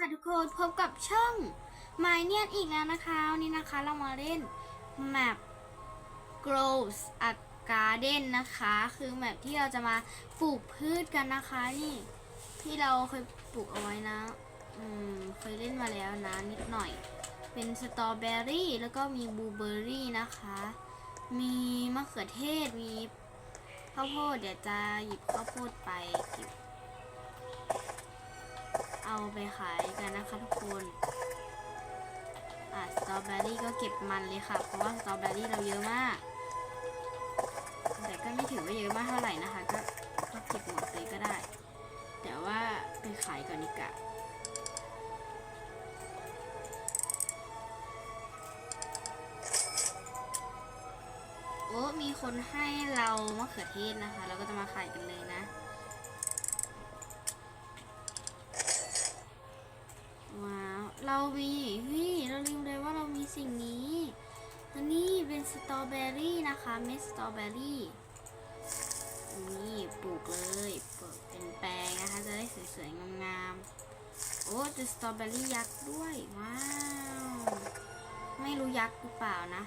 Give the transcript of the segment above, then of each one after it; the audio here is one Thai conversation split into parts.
ค่ะทุกคนพบกับช่อง m i n e อีกแล้วนะคะวันนี้นะคะเรามาเล่น map grows a garden นะคะ คือแมปที่เราจะมาปลูกพืชกันนะคะนี่ ที่เราเคยปลูกเอาไว้นะอืมเคยเล่นมาแล้วนะนิดหน่อย เป็นสตรอเบอรี่แล้วก็มีบลูเบอรี่นะคะ มีมะเขือเทศมีข้าวโพดเดี๋ยวจะหยิบข้าวโพดไปเก็บ เอาไปขายกันนะคะทุกคนอะสตรอเบอรี่ก็เก็บมันเลยค่ะ เพราะว่าสตรอเบอรี่เราเยอะมาก แต่ก็ไม่ถือว่าเยอะมากเท่าไหร่นะคะ ก็ก็เก็บหมดเลยก็ได้ แต่ว่าไปขายก่อนดีกว่าโอ้มีคนให้เรามะเขือเทศนะคะ เราก็จะมาขายกันเลยนะ เรามีเฮ้ยเราลืมเลยว่าเรามีสิ่งนี้อันนี้เป็นสตรอเบอรี่นะคะเม็ดสตรอเบอรี่นี่ปลูกเลยปลูกเป็นแปลงนะคะ จะได้สวยๆงามๆโอ้จอสตรอเบอรี่ยักษ์ด้วย ว้าว ไม่รู้ยักษ์หรือเปล่านะ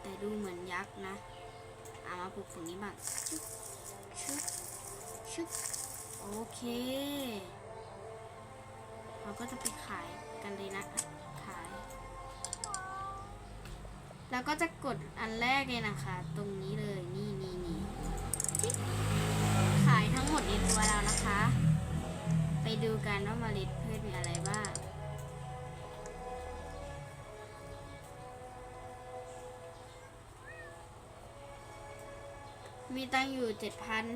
แต่ดูเหมือนยักษ์นะเอามาปลูกฝั่งนี้บ้างชึบชึบชึบโอเค เราก็จะไป กันเลยนะขาย แล้วก็จะกดอันแรกเลยนะคะ ตรงนี้เลยนี่นี่นี่ขายทั้งหมดในตัวเรานะคะ ไปดูกันว่าเมล็ดพืชมีอะไรบ้างมีตังค์อยู่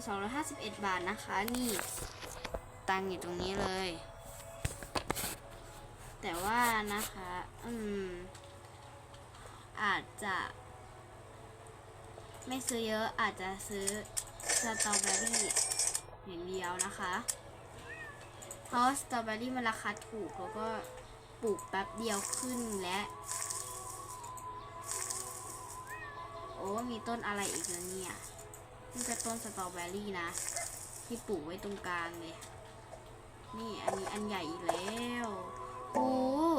7,251 บาทนะคะ นี่ ตังค์อยู่ตรงนี้เลย แต่ว่านะคะ อืม อาจจะ ไม่ซื้อเยอะอาจจะซื้อสตรอเบอรี่อย่างเดียวนะคะ เพราะสตรอเบอรี่มันราคาถูกแล้วก็ปลูกแป๊บเดียวขึ้นและโอ้มีต้นอะไรอีกแล้วเนี่ยนี่ก็ต้นสตรอเบอรี่นะ ที่ปลูกไว้ตรงกลางเลย นี่อันนี้อันใหญ่อีกแล้ว โอ้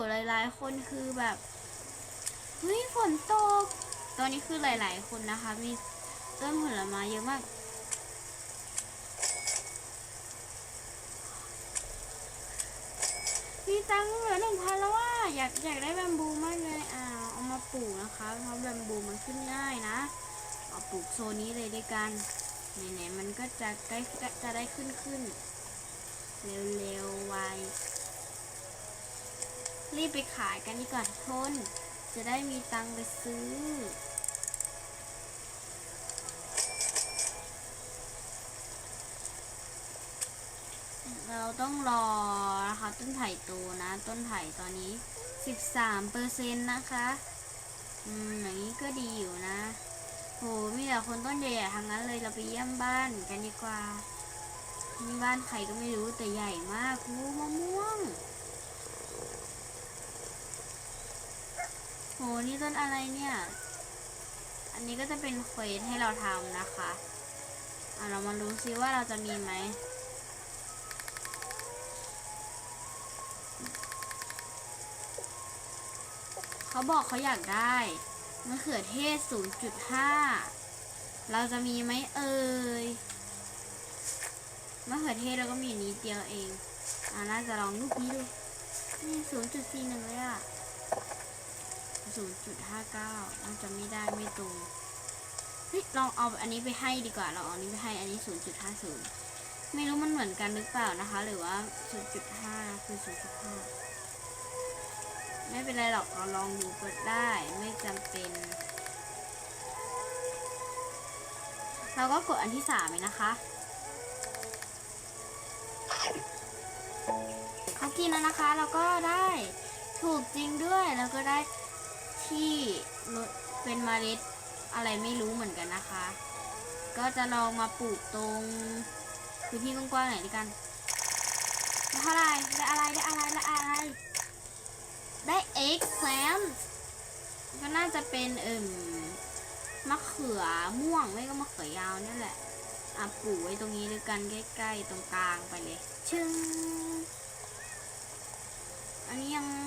หลายๆ คนคือแบบเฮ้ยฝนตก ตอนนี้คือหลาย ๆ คนนะคะ มีต้นผลไม้เยอะมาก มีตังค์เหลือหนึ่งพันแล้วว่าอยากอยากได้แบมบูมากเลยอ่าเอามาปลูกนะคะเพราะแบมบูมันขึ้นง่ายนะเอาปลูกโซนนี้เลยด้วยกันไหนๆมันก็จะใกล้จะได้ขึ้นขึ้น เร็วๆไว รีบไปขายกันดีกว่าทุกคน จะได้มีตังค์ไปซื้อ เราต้องรอนะคะต้นไผ่โตนะ ต้นไผ่ตอนนี้ 13เปอร์เซ็นต์นะคะ อืมอย่างนี้ก็ดีอยู่นะโหมีแต่คนต้นใหญ่ๆทั้งนั้นเลยเราไปเยี่ยมบ้านกันดีกว่านี่บ้านใครก็ไม่รู้แต่ใหญ่มากโอ้มะม่วง โหนี่ต้นอะไรเนี่ย อันนี้ก็จะเป็นเควสให้เราทำนะคะอะเรามารู้ซิว่าเราจะมีไหมเขาบอกเขาอยากได้มะเขือเทศ 0.5 เราจะมีไหมเอ่ยมะเขือเทศเราก็มีนิดเดียวเอง อ่าน่าจะลองลูกนี้ดูนี่ 0.41 เลยอะ 0.59น่าจะไม่ได้ไม่ตรงเฮ้ยลองเอาอันนี้ไปให้ดีกว่าเราเอาอันนี้ไปให้อันนี้ 0.50 ไม่รู้มันเหมือนกันหรือเปล่านะคะ หรือว่า 0.5 คือ 0.5 ไม่เป็นไรหรอกเราลองดูก็ได้ไม่จำเป็น เราก็กดอันที่สามเลยนะคะเขากินแล้วนะคะ เราก็ได้ถูกจริงด้วยแล้วก็ได้ ที่เป็นเมล็ดอะไรไม่รู้เหมือนกันนะคะ ก็จะลองมาปลูกตรงพื้นที่กว้างๆหน่อยดีกันได้อะไรได้อะไรได้อะไรได้อะไรได้เอ็กแซมก็น่าจะเป็นเอิ่มมะเขือม่วงไม่ก็มะเขือยาวนี่แหละอะปลูกไว้ตรงนี้ด้วยกันใกล้ๆตรงกลางไปเลย ชึ้ง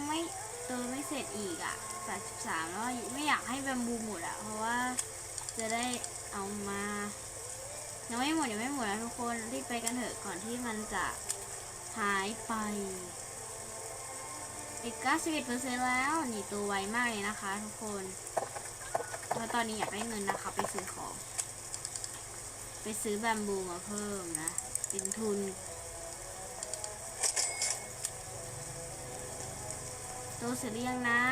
ไม่ ตัวไม่เสร็จอีกอะ83แล้วไม่อยากให้แบมบูหมดอะเพราะว่าจะได้เอามายังไม่หมดยังไม่หมดนะทุกคนรีบไปกันเถอะก่อนที่มันจะหายไปอีก91%แล้วนี่ตัวไวมากเลยนะคะ ทุกคนเพราะตอนนี้อยากได้เงินนะคะ ไปซื้อของ ไปซื้อแบมบูมาเพิ่มนะ เป็นทุน โตเสร็จหรือยังนะ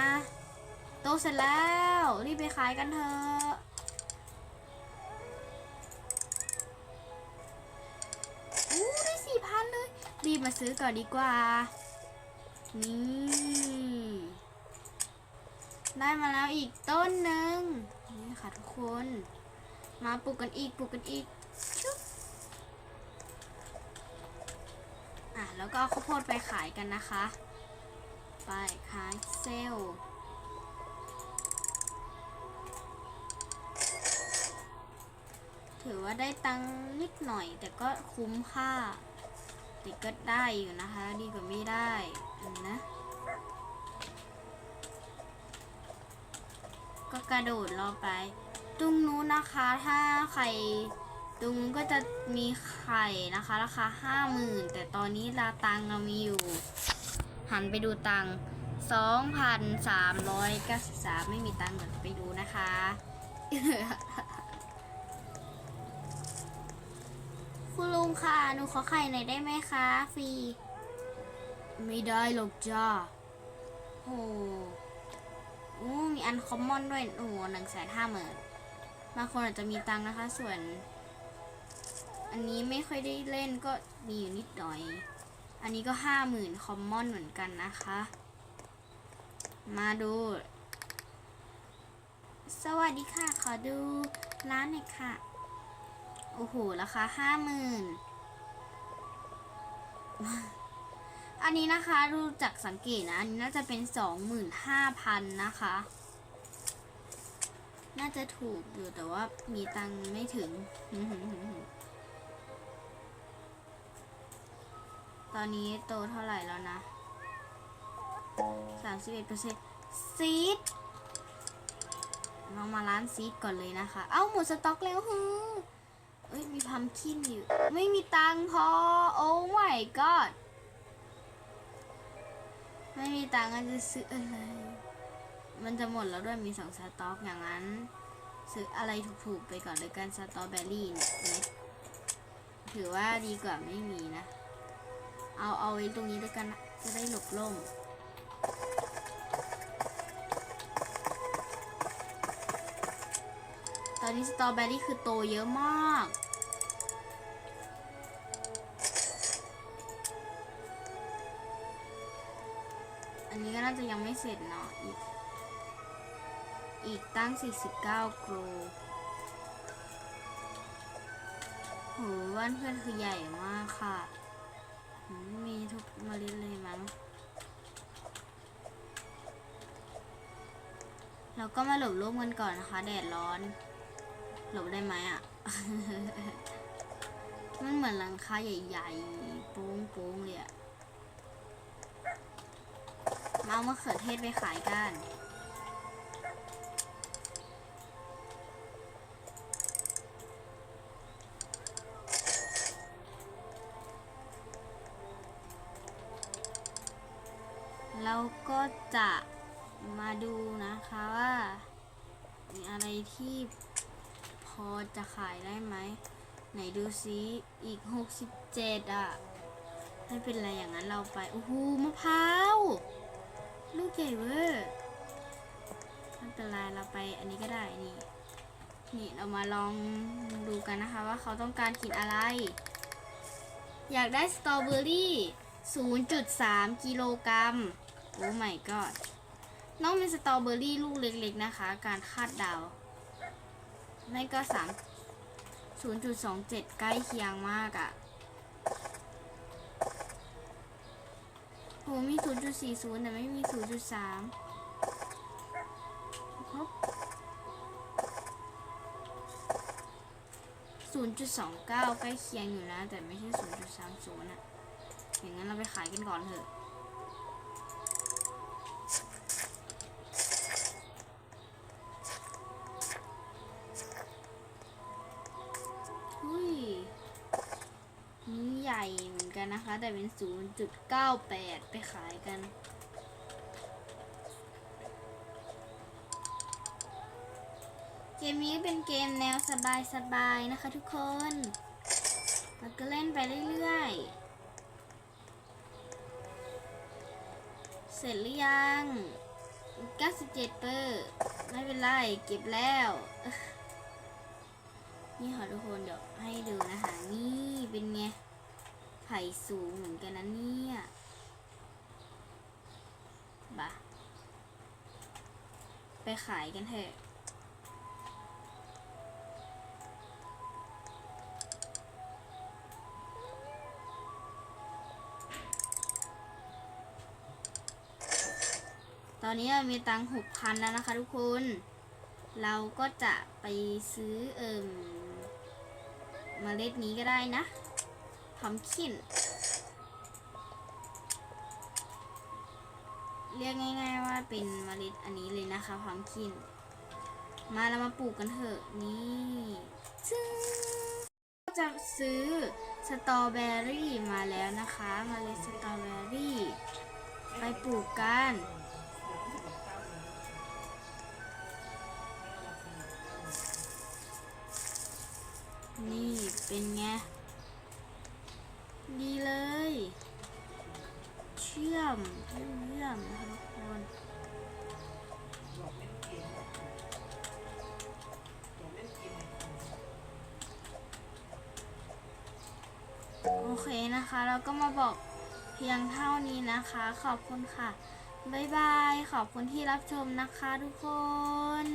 โตเสร็จแล้ว รีบไปขายกันเถอะอู้ได้สี่พันเลย รีบมาซื้อก่อนดีกว่า นี่ ได้มาแล้วอีกต้นหนึ่งนี่ค่ะทุกคน มาปลูกกันอีกปลูกกันอีกชุบอะแล้วก็ข้าวโพดไปขายกันนะคะ ไปขายเซลล์ถือว่าได้ตังค์นิดหน่อย แต่ก็คุ้มค่าแต่ก็ได้อยู่นะคะ ดีกว่าไม่ได้นะก็กระโดดรอไป ตรงนู้นนะคะ ถ้าไข่ตรงนู้นก็จะมีไข่นะคะ ราคาห้าหมื่นแต่ตอนนี้ราตังเรามีอยู่ หันไปดูตังสองพันสามร้อยเก้าสิบสามไม่มีตังค์เดี๋ยวไปดูนะคะ คุณลุงค่ะ หนูขอไข่หน่อยได้ไหมคะ ฟรี ไม่ได้หรอกจ้าโอ้โอ้มีอันคอมมอนด้วย โอ้หนึ่งแสนห้าหมื่นบางคนอาจจะมีตังค์นะคะ ส่วน อันนี้ไม่ค่อยได้เล่นก็มีอยู่นิดหน่อย อันนี้ก็ห้าหมื่นคอมมอนเหมือนกันนะคะ มาดู สวัสดีค่ะ ขอดูร้านหน่อยค่ะ โอ้โห ราคาห้าหมื่นอันนี้นะคะดูจากสังเกตนะ อันนี้น่าจะเป็นสองหมื่นห้าพันนะคะ น่าจะถูกอยู่แต่ว่ามีตังไม่ถึง ตอนนี้โตเท่าไหร่แล้วนะสามสิบเอ็ดเปอร์เซ็นต์ซีดเรามาร้านซีดก่อนเลยนะคะ เอ้าหมดสต็อกแล้วฮึเอ้ยมีพัมคินอยู่ ไม่มีตังพอ โอ้ my god ไม่มีตังก็จะซื้ออะไร มันจะหมดแล้วด้วยมีสองสต็อกอย่างนั้น ซื้ออะไรถูกๆไปก่อนเลยกันสตรอเบอรี่เนี่ยถือว่าดีกว่าไม่มีนะ เอาเอาไว้ตรงนี้ด้วยกันนะจะได้หลบล่มตอนนี้สตรอเบอรี่คือโตเยอะมากอันนี้ก็น่าจะยังไม่เสร็จเนาะอีก อีกตั้ง 49กรูโหบ้านเพื่อนคือใหญ่มากค่ะ มีทุกเมล็ดเลยมั้ง เราก็มาหลบร่มกันก่อนนะคะ แดดร้อน หลบได้ไหมอะ มันเหมือนหลังคาใหญ่ๆโป้งๆเลยอะมาเอามะเขือเทศไปขายกัน เราก็จะมาดูนะคะว่า มีอะไรที่พอจะขายได้ไหม ไหนดูซิอีก 67 อะ ไม่เป็นไรอย่างนั้นเราไป โอ้โหมะพร้าว ลูกใหญ่เวอร์ไม่เป็นไรเราไปอันนี้ก็ได้นี่นี่เรามาลองดูกันนะคะว่าเขาต้องการกินอะไร อยากได้สตรอเบอรี่ 0.3 กิโลกรัม โอ้ my god น้องเป็นสตรอเบอรี่ลูกเล็กๆนะคะ การคาดเดาไม่ก็สามศูนย์จุดสองเจ็ดใกล้เคียงมากอะ่ะโหมีศูนย์จุดสี่ศูนย์แต่ไม่มีศูนย์จุดสามครบศูนย์จุดสองเก้าใกล้เคียงอยู่นะ แต่ไม่ใช่ศูนย์จุดสามศูนย์อะอย่างนั้นเราไปขายกันก่อนเถอะ กันนะคะ แต่เป็น 0.98 ไปขายกัน เกมนี้เป็นเกมแนวสบายๆนะคะทุกคนเราก็เล่นไปเรื่อยๆ เสร็จหรือยัง 97 เปอร์ ไม่เป็นไร เก็บแล้วนี่ค่ะทุกคนเดี๋ยวให้ดูนะคะ นี่เป็นไง ไผ่สูงเหมือนกันนะเนี่ยบะไปขายกันเถอะ ตอนนี้มีตังหกพันแล้วนะคะทุกคน เราก็จะไปซื้อเอิ่มเมล็ดนี้ก็ได้นะ พัมคินเรียกง่ายๆว่าเป็นเมล็ดอันนี้เลยนะคะพัมคิน มาเรามาปลูกกันเถอะนี่ซึ่งก็จะซื้อสตรอเบอรี่มาแล้วนะคะเมล็ดสตรอเบอรี่ไปปลูกกันนี่เป็นไง ดีเลย เชื่อมเยี่ยมเยี่ยมนะคะทุกคนโอเคนะคะ เราก็มาบอกเพียงเท่านี้นะคะ ขอบคุณค่ะ บ๊ายบาย ขอบคุณที่รับชมนะคะทุกคน